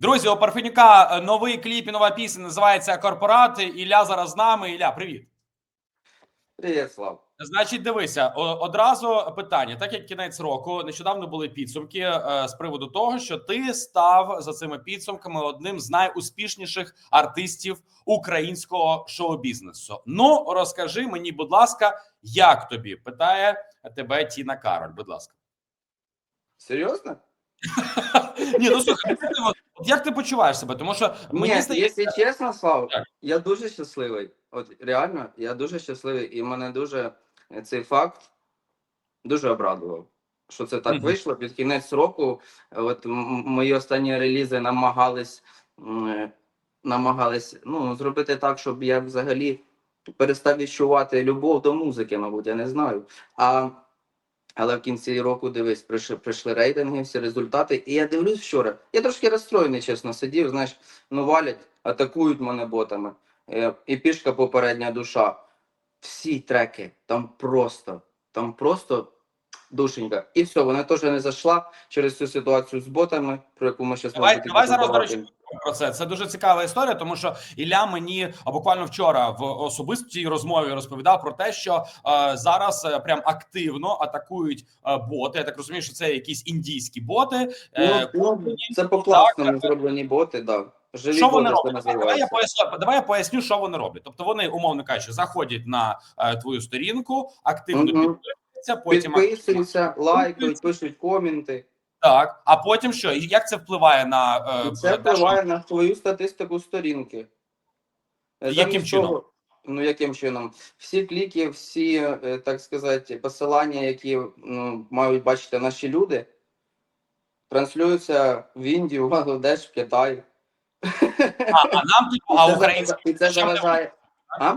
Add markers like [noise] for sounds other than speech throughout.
Друзі, у Парфенюка е, новий кліп і нова пісня називається Корпорати. Ілля зараз з нами. Ілля, привіт. Привіт, Слав. Значить, дивися, одразу питання. Так як кінець року, нещодавно були підсумки е, з приводу того, що ти став за цими підсумками одним з найуспішніших артистів українського шоу-бізнесу. Ну розкажи мені, будь ласка, як тобі? Питає тебе Тіна Кароль. Будь ласка. Серйозно? Ні, ну слухай, ну, от- от як ти почуваєш себе? Тому що мені Ні, здається, якщо чесно, Слав, Так. я дуже щасливий. От реально, я дуже щасливий, і мене дуже е, цей факт дуже обрадував. Що це так Мгм. вийшло під кінець року. От м- м- мої останні релізи намагались, м, е, намагались ну, зробити так, щоб я взагалі перестав відчувати любов до музики, мабуть, я не знаю. А, але в кінці року, дивись, прийшли, прийшли рейтинги, всі результати. І я дивлюсь вчора. Я трошки розстроєний, чесно, сидів, знаєш, ну валять, атакують мене ботами. Е, І пішка попередня душа. Всі треки, там просто, там просто душенька. І все, вона теж не зайшла через цю ситуацію з ботами, про яку ми зараз Давай, давай зараз, до речі, про це. Це дуже цікава історія, тому що Ілля мені буквально вчора в особистій розмові розповідав про те, що е, зараз е, прям активно атакують е, боти. Я так розумію, що це якісь індійські боти. Е, Ну, ну, це по класному зроблені боти, да. Живі що вони роблять? Давай я поясню. Давай я поясню, що вони роблять. Тобто вони, умовно кажучи, заходять на е, твою сторінку, активно Мгм. підписуються, потім Підписуються, лайкають, пишуть коменти. так. А потім що? І як це впливає на е, це впливає на твою статистику сторінки. Яким чином? ну, яким чином? Всі кліки, всі, е, так сказати, посилання, які ну, мають бачити наші люди, транслюються в Індію, в Бангладеш, в Китай. а, а нам типу, а це українським це заважає. А?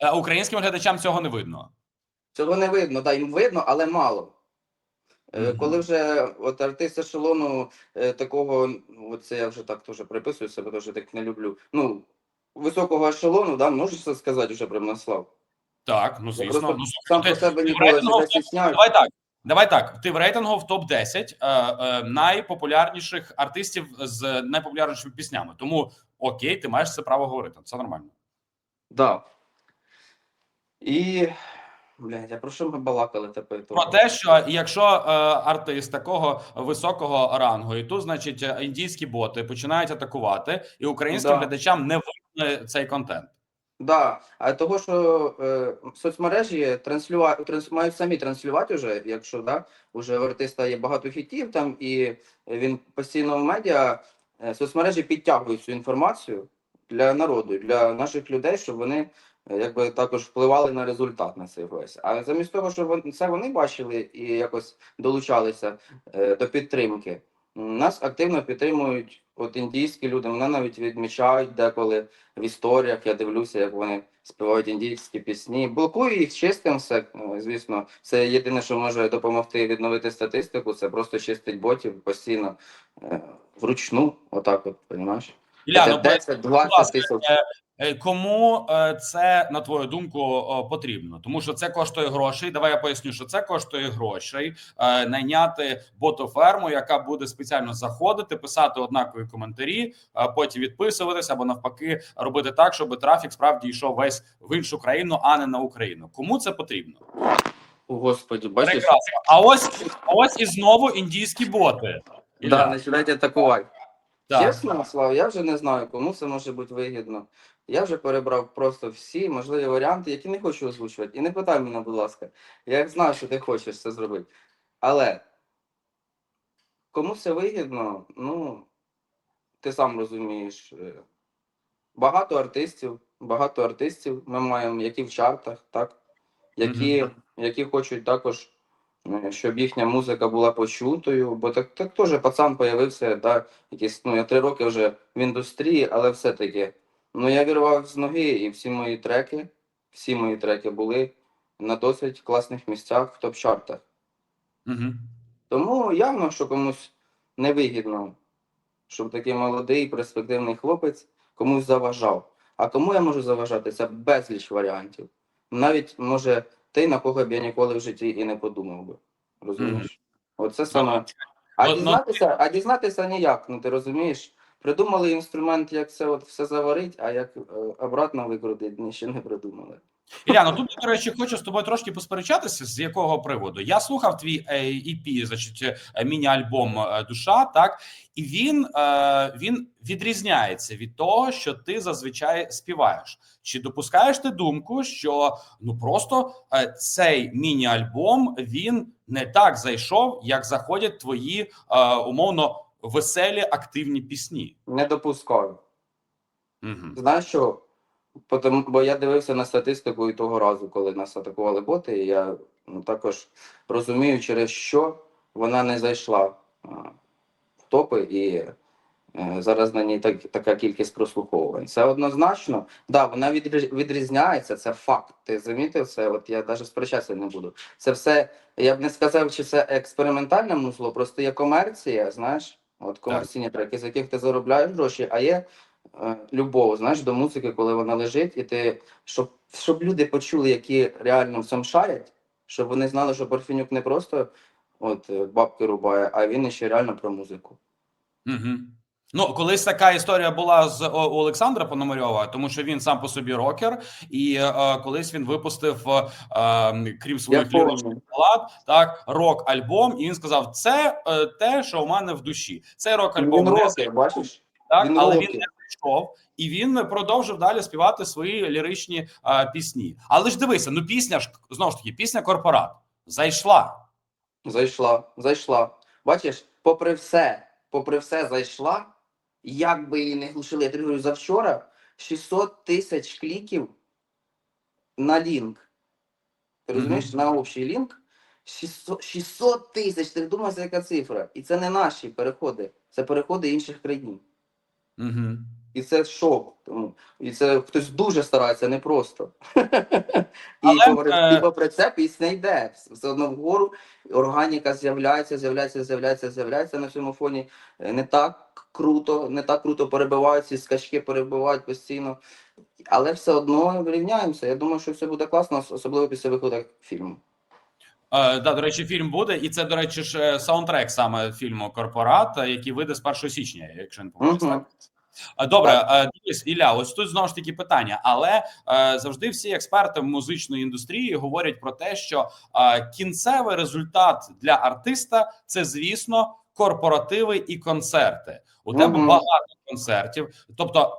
е, українським глядачам цього не видно. Цього не видно, да, їм видно, але мало. Мгм. Коли вже от артист ешелону е, такого, ну, це я вже так теж приписую себе, теж так не люблю. Ну, високого ешелону, да, можеш це сказати вже про Мнаслав? Так, ну звісно. просто Ну, сам ти- по себе ніколи себе стісняю. Давай так. Давай так. Ти в рейтингу в топ 10 е, е, найпопулярніших артистів з найпопулярнішими піснями. Тому окей, ти маєш це право говорити. Це нормально. Да. І, блядь, а про що ми балакали тепер? Про те, що якщо е, артист такого високого рангу, і тут, значить, е, індійські боти починають атакувати, і українським Да. глядачам не видно цей контент. Да, а того, що е, соцмережі транслювати транс, мають самі транслювати вже, якщо да, уже у артиста є багато хітів там, і він постійно в медіа, е, соцмережі підтягують цю інформацію для народу, для наших людей, щоб вони якби також впливали на результат на цей весь. А замість того, щоб це вони бачили і якось долучалися е, до підтримки, нас активно підтримують от індійські люди. Вони навіть відмічають деколи в історіях. Я дивлюся, як вони співають індійські пісні. Блокую їх чистим, все, е, звісно. Це єдине, що може допомогти відновити статистику. Це просто чистить ботів постійно е, вручну. Отак, от, розумієш? Ілля, ну, 10-20 тисяч. Е, Кому е, це на твою думку потрібно? Тому що це коштує грошей. Давай я поясню, що це коштує грошей. Е, Найняти ботоферму, яка буде спеціально заходити, писати однакові коментарі, а потім відписуватися або навпаки робити так, щоб трафік справді йшов весь в іншу країну, а не на Україну. Кому це потрібно? О, Господи, бачиш? Прекрасно. А ось а ось і знову індійські боти. Да, починають атакувати. Так. Чесно, Слав, я вже не знаю, кому це може бути вигідно. Я вже перебрав просто всі можливі варіанти, які не хочу озвучувати. І не питай мене, будь ласка. Я знаю, що ти хочеш це зробити. Але кому це вигідно, ну, ти сам розумієш. е, Багато артистів, багато артистів ми маємо, які в чартах, так? Які, які хочуть також, щоб їхня музика була почутою, бо так, так теж пацан появився, да, якісь, ну, я три роки вже в індустрії, але все-таки. Ну, я вірвав з ноги, і всі мої треки, всі мої треки були на досить класних місцях в топ-чартах. Угу. Тому явно, що комусь невигідно, щоб такий молодий перспективний хлопець комусь заважав. А кому я можу заважати? Це безліч варіантів. Навіть може ти, на кого б я ніколи в житті і не подумав би. Розумієш? Оце саме. А Ну, дізнатися, а дізнатися ніяк, ну ти розумієш? Придумали інструмент, як це от все заварить, а як е, обратно викрутить, ще не придумали. Ілля, ну тут, до речі, хочу з тобою трошки посперечатися, з якого приводу. Я слухав твій е, EP, значить, е, міні-альбом е, Душа, так, і він, е, він відрізняється від того, що ти зазвичай співаєш. Чи допускаєш ти думку, що ну просто е, цей міні-альбом він не так зайшов, як заходять твої е, умовно веселі активні пісні? Не допускаю. Угу. Знаєш що? Потому, бо я дивився на статистику і того разу, коли нас атакували боти, і я ну, також розумію, через що вона не зайшла а, в топи, і е, зараз на ній так, така кількість прослуховувань. Це однозначно. Да, вона відрізняється, це факт. Ти замітив це? От я навіть сперечатися не буду. Це все, я б не сказав, чи це експериментальне музло, просто є комерція, знаєш, от комерційні треки, з яких ти заробляєш гроші, а є любов, знаєш, до музики, коли вона лежить, і ти щоб, щоб люди почули, які реально в цьому шарять, щоб вони знали, що Парфенюк не просто от е, бабки рубає, а він ще реально про музику. Угу. Ну, колись така історія була з у Олександра Пономарьова, тому що він сам по собі рокер, і е, колись він випустив, е, е, крім своїх ліричних балад, так рок-альбом, і він сказав: це е, те, що у мене в душі. Цей рок-альбом Він рокер, бачиш? так, він але рокер. він не прийшов, і він продовжив далі співати свої ліричні е, пісні. Але ж дивися, ну пісня ж знову ж таки, пісня корпорат зайшла. Зайшла, зайшла. Бачиш, попри все, попри все зайшла. Як би її не глушили, я тобі говорю, завчора 600 тисяч кліків на лінк. Ти розумієш, на общий лінк 600 600 тисяч. Ти вдумайся, яка цифра. І це не наші переходи, це переходи інших країн. Угу. І це шок. Тому і це хтось дуже старається, не просто. [laughs] і, Але, попри, е, і попри це пісня йде. Все одно вгору органіка з'являється, з'являється, з'являється, з'являється на цьому фоні. Е, Не так круто, не так круто перебивають, ці скачки перебивають постійно. Але все одно рівняємося. Я думаю, що все буде класно, особливо після виходу фільму. Е, да, до речі, фільм буде, і це, до речі, ж е, саундтрек саме фільму Корпорат, який вийде з 1 січня, якщо не помиляюсь. Мгм. так? Е, Добре, е, дивись, Ілля, ось тут знову ж таки питання, але е, завжди всі експерти в музичної індустрії говорять про те, що кінцевий результат для артиста це, звісно, корпоративи і концерти. У тебе багато концертів, тобто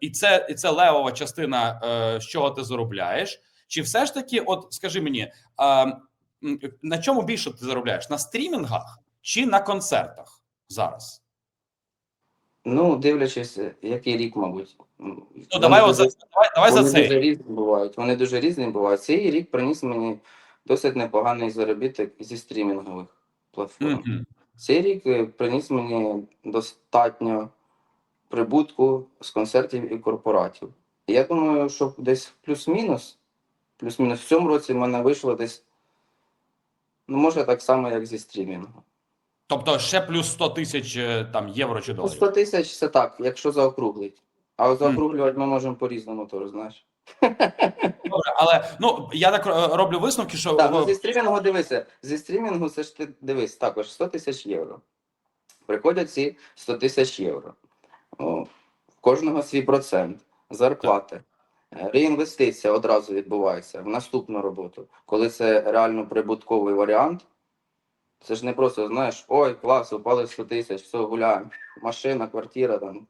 і це і це левова частина, з чого ти заробляєш. Чи все ж таки, от скажи мені, на чому більше ти заробляєш? На стрімінгах чи на концертах зараз? Ну, дивлячись, який рік, мабуть. Ну давай, от за, давай, давай за Вони цей. дуже різні бувають. Вони дуже різні бувають. Цей рік приніс мені досить непоганий заробіток зі стрімінгових платформ. Мгм. Цей рік е, приніс мені достатньо прибутку з концертів і корпоратів. Я думаю, що десь плюс-мінус, плюс-мінус в цьому році в мене вийшло десь, ну, може, так само, як зі стрімінгу. Тобто ще плюс 100 тисяч е, там євро чи Ну, доларів. 100 тисяч це так, якщо заокруглить. А заокруглювати ми можемо по-різному, то знаєш. [laughs] Добре, але ну я так е, роблю висновки, що Так, ну зі стрімінгу дивися. Зі стрімінгу це ж ти дивись, також 100 тисяч євро. Приходять ці 100 тисяч євро. О, кожного свій процент, зарплати. Е, Реінвестиція одразу відбувається в наступну роботу. Коли це реально прибутковий варіант, це ж не просто, знаєш, ой, клас, упали 100 тисяч, все, гуляємо. Машина, квартира там.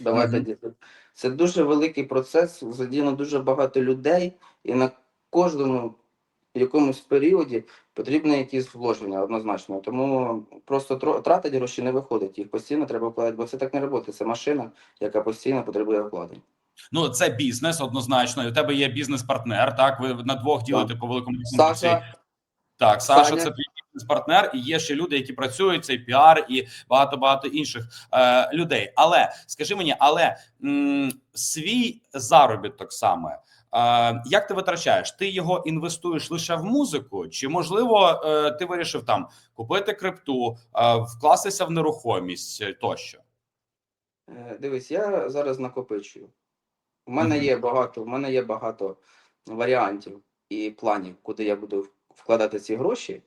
Давайте Мгм. діти. Це дуже великий процес, задіяно дуже багато людей, і на кожному якомусь періоді потрібні якісь вложення однозначно. Тому просто тратити гроші не виходить. Їх постійно треба вкладати, бо це так не працює. Це машина, яка постійно потребує вкладень. ну це бізнес однозначно. і У тебе є бізнес-партнер. Так, ви на двох ділите по великому Саша, Так, Саша, Саня. це твій бізнес-партнер, і є ще люди, які працюють, цей піар і багато багато інших е, людей. Але скажи мені, але м, свій заробіток саме. Як ти витрачаєш? Ти його інвестуєш лише в музику, чи можливо е, ти вирішив там купити крипту, е, вкластися в нерухомість е, тощо? Дивись, я зараз накопичую. У мене Мгм. є багато, у мене є багато варіантів і планів, куди я буду вкладати ці гроші.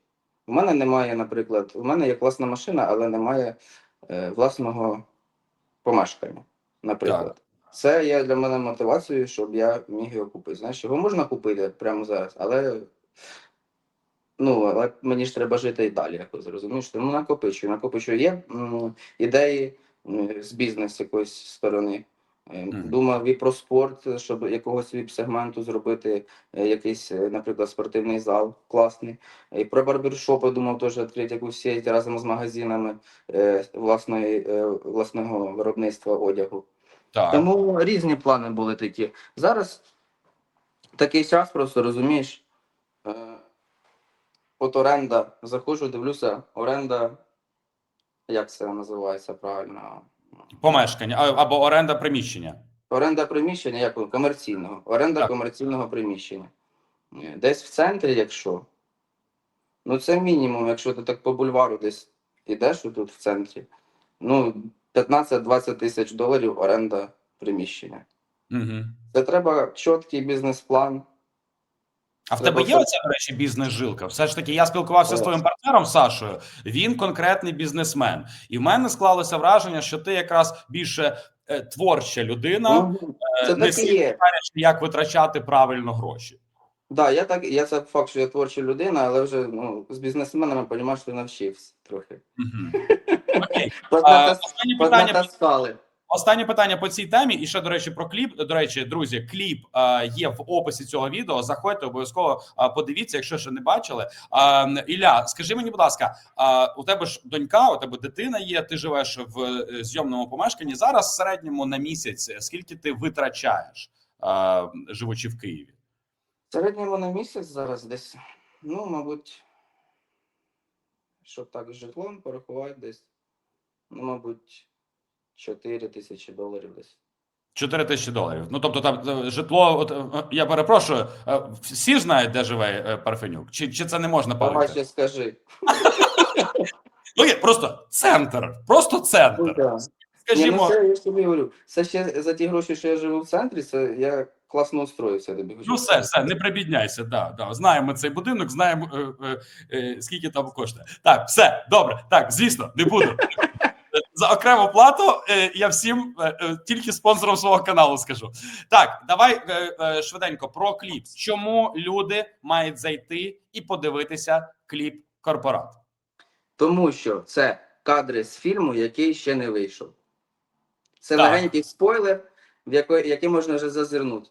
У мене немає, наприклад, у мене є класна машина, але немає е, власного помешкання, наприклад. Це є для мене мотивацією, щоб я міг його купити. Знаєш, його можна купити прямо зараз, але ну, але мені ж треба жити і далі, якось розумієш. Тому накопичую, накопичую. Є м, ідеї м, з бізнес якоїсь сторони. Е. Думав і про спорт, щоб якогось віп-сегменту зробити, е, якийсь, е, наприклад, спортивний зал класний. І про барбершопи думав теж відкрити якусь сеть разом з магазинами е, власної, е, власного виробництва одягу. Так. Тому різні плани були такі. Зараз такий час, просто розумієш. Е, от оренда, заходжу, дивлюся, оренда, як це називається правильно? Помешкання а- або оренда приміщення. Оренда приміщення, як комерційного. Оренда Так. комерційного приміщення. Е, Десь в центрі, якщо. Ну, це мінімум, якщо ти так по бульвару десь ідеш тут в центрі. Ну, 15-20 тисяч доларів оренда приміщення. Угу. Це треба чіткий бізнес-план. А в Треба тебе є оця, до речі, бізнес-жилка? Все ж таки, я спілкувався з твоїм партнером Сашою. Він конкретний бізнесмен, і в мене склалося враження, що ти якраз більше е, творча людина, е, Це не є. знаєш, як витрачати правильно гроші. Да, я так, я це факт, що я творча людина, але вже ну, з бізнесменами розумію, що навчився трохи. Угу. [laughs] Окей. Останнє питання. Останнє питання по цій темі, і ще до речі, про кліп. До речі, друзі, кліп е, є в описі цього відео. Заходьте обов'язково е, подивіться, якщо ще не бачили. Е, Ілля, скажи мені, будь ласка, у тебе ж донька, у тебе дитина є. Ти живеш в зйомному помешканні. Зараз в середньому на місяць скільки ти витрачаєш, живучи в Києві? В середньому на місяць зараз десь, ну, мабуть, щоб так житлом порахувати десь, ну, мабуть, 4 тисячі доларів десь. 4 тисячі доларів. Ну тобто, там е, житло. От е, я перепрошую, е, всі знають, де живе Парфенюк, чи, чи це не можна Давай ще скажи. [laughs] Ну є просто центр, просто Ну, центр. Ну, Скажімо, це, я ж тобі говорю, це ще за ті гроші, що я живу в центрі, це я класно устроївся тобі. хочу ну все, все, не прибідняйся. Да, да. Знаємо цей будинок, знаємо е, е, скільки там коштує. Так, все добре. Так, звісно, не буду. За окрему плату е, я всім е, е, тільки спонсором свого каналу скажу. Так, давай швиденько про кліп. Чому люди мають зайти і подивитися кліп корпорат? Тому що це кадри з фільму, який ще не вийшов. Це легенький спойлер, в який, який можна вже зазирнути.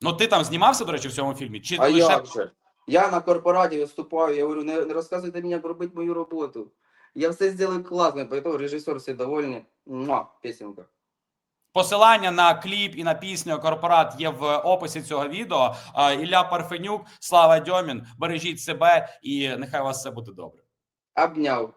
Ну ти там знімався, до речі, в цьому фільмі? Чи А лише як же? Я на корпораті виступаю, я говорю, не, не розказуйте мені, як робити мою роботу. Я все сделаю класно, поэтому режиссер все довольны. Муа, песенка. Посилання на кліп і на пісню корпорат є в описі цього відео. Ілля Парфенюк, Слава Дьомін. Бережіть себе і нехай у вас все буде добре. Обняв.